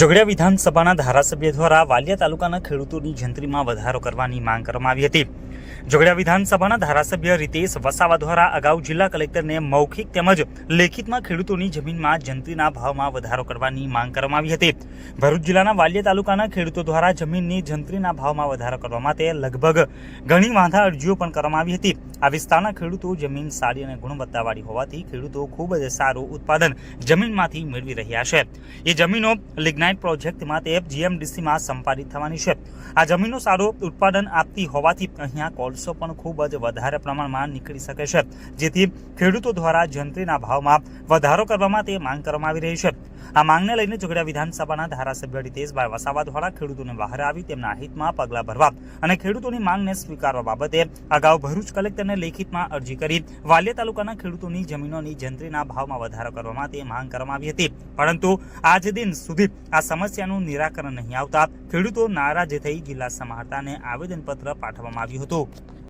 જોગડિયા વિધાનસભાના ધારાસભ્ય દ્વારા વાલિયા તાલુકાના ખેડૂતોની જંત્રીમાં વધારો કરવાની માંગ કરવામાં આવી હતી. જોગડિયા વિધાનસભાના ધારાસભ્ય રીતેશ વસાવા દ્વારા અગાઉ જિલ્લા કલેક્ટરને મૌખિક તેમજ લેખિતમાં ખેડૂતોની જમીનમાં જંત્રીના ભાવમાં વધારો કરવાની માંગ કરવામાં આવી હતી. ભરૂચ જિલ્લાના વાલિયા તાલુકાના ખેડૂતો દ્વારા જમીનની જંત્રીના ભાવમાં વધારો કરવા માટે લગભગ ઘણી વાંધા અરજીઓ પણ કરવામાં આવી હતી. આ વિસ્તારના ખેડૂતો જમીન સારી અને ગુણવત્તાવાળી હોવાથી ખેડૂતો ખૂબ જ સારું ઉત્પાદન જમીનમાંથી મેળવી રહ્યા છે. એ જમીનો લિગ્નાઇટ પ્રોજેક્ટ માટે જીએમડીસીમાં સંપાદિત થવાની છે. આ જમીનો સારું ઉત્પાદન આપતી હોવાથી અહીંયા કોલસો પણ ખૂબ જ વધારે પ્રમાણમાં નીકળી શકે છે. જેથી ખેડૂતો દ્વારા જંત્રીના ભાવમાં વધારો કરવામાં તે માંગ કરવામાં આવી રહી છે. આ માંગને લઈને ઝઘડા વિધાનસભાના ધારાસભ્ય રીતેશભાઈ વસાવા દ્વારા ખેડૂતોને બહાર આવી તેમના હિતમાં પગલાં ભરવા અને ખેડૂતોની માંગને સ્વીકારવા બાબતે અગાઉ ભરૂચ કલેક્ટરને લેખિતમાં અરજી કરી વાલિયા તાલુકાના ખેડૂતોની જમીનોની જંત્રીના ભાવમાં વધારો કરવા માટે માંગ કરવામાં આવી હતી. પરંતુ આજ દિન સુધી આ સમસ્યાનું નિરાકરણ નહીં આવતા ખેડૂતો નારાજ થઈ જિલ્લા સમાહર્તાને આવેદનપત્ર પાઠવવામાં આવ્યું હતું.